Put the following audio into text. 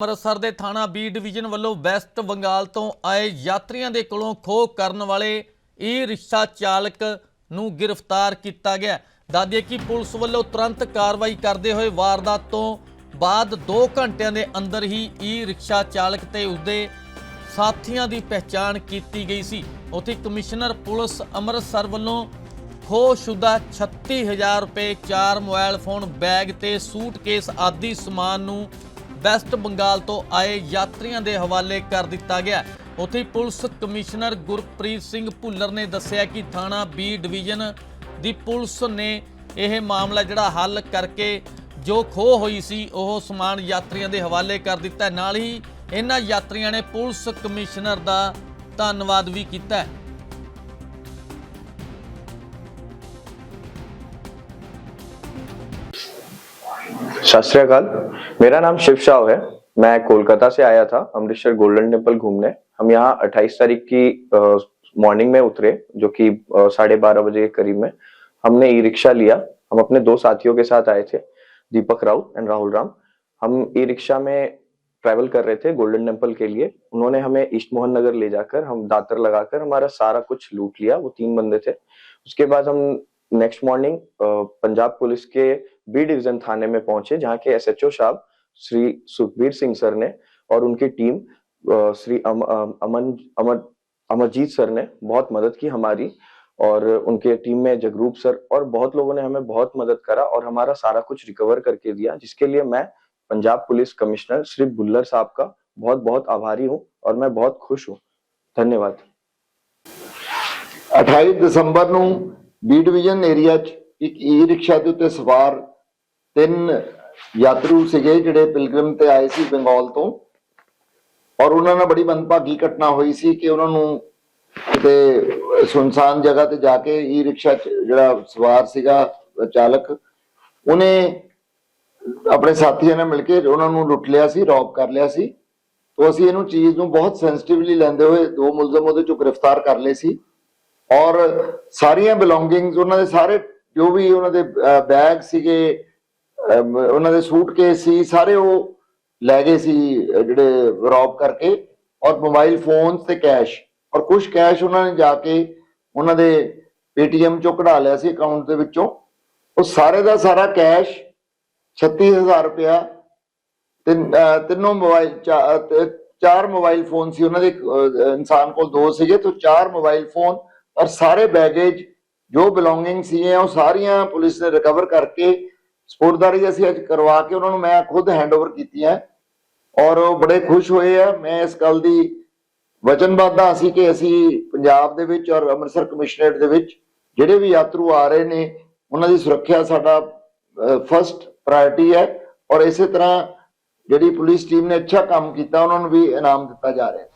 ਅੰਮ੍ਰਿਤਸਰ ਦੇ ਥਾਣਾ B division ਵੱਲੋਂ ਵੈਸਟ ਬੰਗਾਲ ਤੋਂ ਆਏ ਯਾਤਰੀਆਂ ਦੇ ਕੋਲੋਂ ਖੋਹ ਕਰਨ ਵਾਲੇ ਈ ਰਿਕਸ਼ਾ ਚਾਲਕ ਨੂੰ ਗ੍ਰਿਫਤਾਰ ਕੀਤਾ ਗਿਆ। ਦਾਦੀਏ ਕਿ ਪੁਲਿਸ ਵੱਲੋਂ ਤੁਰੰਤ ਕਾਰਵਾਈ ਕਰਦੇ ਹੋਏ ਵਾਰਦਾਤ ਤੋਂ ਬਾਅਦ 2 ਘੰਟਿਆਂ ਦੇ ਅੰਦਰ ਹੀ ਈ ਰਿਕਸ਼ਾ ਚਾਲਕ ਤੇ ਉਸਦੇ ਸਾਥੀਆਂ ਦੀ ਪਹਿਚਾਣ ਕੀਤੀ ਗਈ ਸੀ। ਉੱਥੇ ਕਮਿਸ਼ਨਰ ਪੁਲਿਸ ਅੰਮ੍ਰਿਤਸਰ ਵੱਲੋਂ ਖੋਹਸ਼ੁਦਾ 36000 ਰੁਪਏ, ਚਾਰ ਮੋਬਾਈਲ ਫੋਨ, ਬੈਗ ਤੇ ਸੂਟਕੇਸ ਆਦਿ ਸਮਾਨ ਨੂੰ ਵੈਸਟ ਬੰਗਾਲ ਤੋਂ ਆਏ ਯਾਤਰੀਆਂ ਦੇ ਹਵਾਲੇ ਕਰ ਦਿੱਤਾ ਗਿਆ। ਉੱਥੇ ਪੁਲਿਸ ਕਮਿਸ਼ਨਰ ਗੁਰਪ੍ਰੀਤ ਸਿੰਘ ਭੁੱਲਰ ਨੇ ਦੱਸਿਆ ਕਿ ਥਾਣਾ ਬੀ ਡਿਵੀਜ਼ਨ ਦੀ ਪੁਲਿਸ ਨੇ ਇਹ ਮਾਮਲਾ ਜਿਹੜਾ ਹੱਲ ਕਰਕੇ ਜੋ ਖੋਹ ਹੋਈ ਸੀ, ਉਹ ਸਮਾਨ ਯਾਤਰੀਆਂ ਦੇ ਹਵਾਲੇ ਕਰ ਦਿੱਤਾ। ਨਾਲ ਹੀ ਇਹਨਾਂ ਯਾਤਰੀਆਂ ਨੇ ਪੁਲਿਸ ਕਮਿਸ਼ਨਰ ਦਾ ਧੰਨਵਾਦ ਵੀ ਕੀਤਾ। सत मेरा नाम शिव शाह है। मैं कोलकाता से आया था, अमृतसर गोल्डन टेंपल घूमने। हम यहाँ 28 तारीख की मॉर्निंग में उतरे, जो कि साढ़े बारह बजे के करीब में। हमने ई रिक्शा लिया। हम अपने दो साथियों के साथ आए थे, दीपक राउत एंड राहुल राम। हम ई रिक्शा में ट्रैवल कर रहे थे गोल्डन टेंपल के लिए। उन्होंने हमें ईस्ट मोहन नगर ले जाकर, हम दातर लगाकर हमारा सारा कुछ लूट लिया। वो तीन बंदे थे। उसके बाद हम नेक्स्ट मॉर्निंग पंजाब पुलिस के बी डिवीजन थाने में पहुंचे जहां के एसएचओ साहब श्री सुखबीर सिंह सर ने और उनकी टीम अ, श्री अम, अ, अमन अमर अमरजीत सर ने बहुत मदद की हमारी और उनके टीम में जगरूप सर और बहुत लोगों ने हमें बहुत मदद करा और हमारा सारा कुछ रिकवर करके दिया जिसके लिए मैं पंजाब पुलिस कमिश्नर श्री बुल्लर साहब का बहुत बहुत आभारी हूँ और मैं बहुत खुश हूँ धन्यवाद 28 ਦਸੰਬਰ ਨੂੰ ਬੀ ਡਿਵੀਜ਼ਨ ਏਰੀਆ 'ਚ ਇੱਕ ਈ ਰਿਕਸ਼ਾ ਦੇ ਉੱਤੇ ਸਵਾਰ ਤਿੰਨ ਯਾਤਰੂ ਸੀਗੇ, ਜਿਹੜੇ ਪਿਲਗ੍ਰਿਮ ਤੇ ਆਏ ਸੀ ਬੰਗਾਲ ਤੋਂ। ਔਰ ਉਹਨਾਂ ਨਾਲ ਬੜੀ ਮੰਦਭਾਗੀ ਘਟਨਾ ਹੋਈ ਸੀ ਕਿ ਉਹਨਾਂ ਨੂੰ ਤੇ ਸੁਨਸਾਨ ਜਗ੍ਹਾ ਤੇ ਜਾ ਕੇ ਈ ਰਿਕਸ਼ਾ 'ਚ ਜਿਹੜਾ ਸਵਾਰ ਸੀਗਾ, ਚਾਲਕ, ਉਹਨੇ ਆਪਣੇ ਸਾਥੀਆਂ ਨਾਲ ਮਿਲ ਕੇ ਉਹਨਾਂ ਨੂੰ ਲੁੱਟ ਲਿਆ ਸੀ, ਰੌਬ ਕਰ ਲਿਆ ਸੀ। ਤੋਂ ਅਸੀਂ ਇਹਨੂੰ ਚੀਜ਼ ਨੂੰ ਬਹੁਤ ਸੈਂਸਿਟਿਵਲੀ ਲੈਂਦੇ ਹੋਏ ਦੋ ਮੁਲਜ਼ਮ ਉਹਦੇ ਚੋਂ ਗ੍ਰਿਫਤਾਰ ਕਰ ਲਏ ਸੀ। ਔਰ ਸਾਰੀਆਂ ਬਿਲੋਂਗਿੰਗਸ ਉਹਨਾਂ ਦੇ ਸਾਰੇ ਜੋ ਵੀ ਉਹਨਾਂ ਦੇ ਬੈਗ ਸੀਗੇ ਉਹਨਾਂ ਦੇ ਸੂਟਕੇਸ ਸੀ ਸਾਰੇ ਉਹ ਲੈ ਗਏ ਸੀ ਜਿਹੜੇ ਰੌਬ ਕਰਕੇ ਔਰ ਮੋਬਾਈਲ ਫੋਨਸ ਤੇ ਕੈਸ਼ ਔਰ ਕੁਝ ਕੈਸ਼ ਉਹਨਾਂ ਨੇ ਜਾ ਕੇ ਉਹਨਾਂ ਦੇ ਪੇਟੀਐਮ ਚੋਂ ਕਢਾ ਲਿਆ ਸੀ ਅਕਾਊਂਟ ਦੇ ਵਿੱਚੋਂ। ਉਹ ਸਾਰੇ ਦਾ ਸਾਰਾ ਕੈਸ਼ 36000 ਰੁਪਇਆ ਤਿੰਨ ਅਹ, ਤਿੰਨੋਂ ਮੋਬਾਈਲ ਚਾਰ ਮੋਬਾਈਲ ਫੋਨ ਸੀ। ਉਹਨਾਂ ਦੇ ਇਨਸਾਨ ਕੋਲ ਦੋ ਸੀਗੇ ਤੋਂ ਚਾਰ ਮੋਬਾਈਲ ਫੋਨ ਔਰ ਸਾਰੇ ਬੈਗੇਜ ਜੋ ਬਿਲੋਂਗਿੰਗ ਸੀ ਉਹ ਸਾਰੀਆਂ ਪੁਲਿਸ ਨੇ ਰਿਕਵਰ ਕਰਕੇ ਸਪੋਰਟਦਾਰੀ ਅਸੀਂ ਅੱਜ ਕਰਵਾ ਕੇ ਉਹਨਾਂ ਨੂੰ ਮੈਂ ਖੁਦ ਹੈਂਡਓਵਰ ਕੀਤੀਆਂ। ਔਰ ਉਹ ਬੜੇ ਖੁਸ਼ ਹੋਏ ਆ। ਮੈਂ ਇਸ ਗੱਲ ਦੀ ਵਚਨਬੱਧਾ ਅਸੀਂ ਕਿ ਅਸੀਂ ਪੰਜਾਬ ਦੇ ਵਿੱਚ ਔਰ ਅੰਮ੍ਰਿਤਸਰ ਕਮਿਸ਼ਨਰੇਟ ਦੇ ਵਿੱਚ ਜਿਹੜੇ ਵੀ ਯਾਤਰੂ ਆ ਰਹੇ ਨੇ, ਉਹਨਾਂ ਦੀ ਸੁਰੱਖਿਆ ਸਾਡਾ ਫਸਟ ਪ੍ਰਾਇੋਰਟੀ ਹੈ। ਔਰ ਇਸੇ ਤਰ੍ਹਾਂ ਜਿਹੜੀ ਪੁਲਿਸ ਟੀਮ ਨੇ ਅੱਛਾ ਕੰਮ ਕੀਤਾ, ਉਹਨਾਂ ਨੂੰ ਵੀ ਇਨਾਮ ਦਿੱਤਾ ਜਾ ਰਿਹਾ ਹੈ।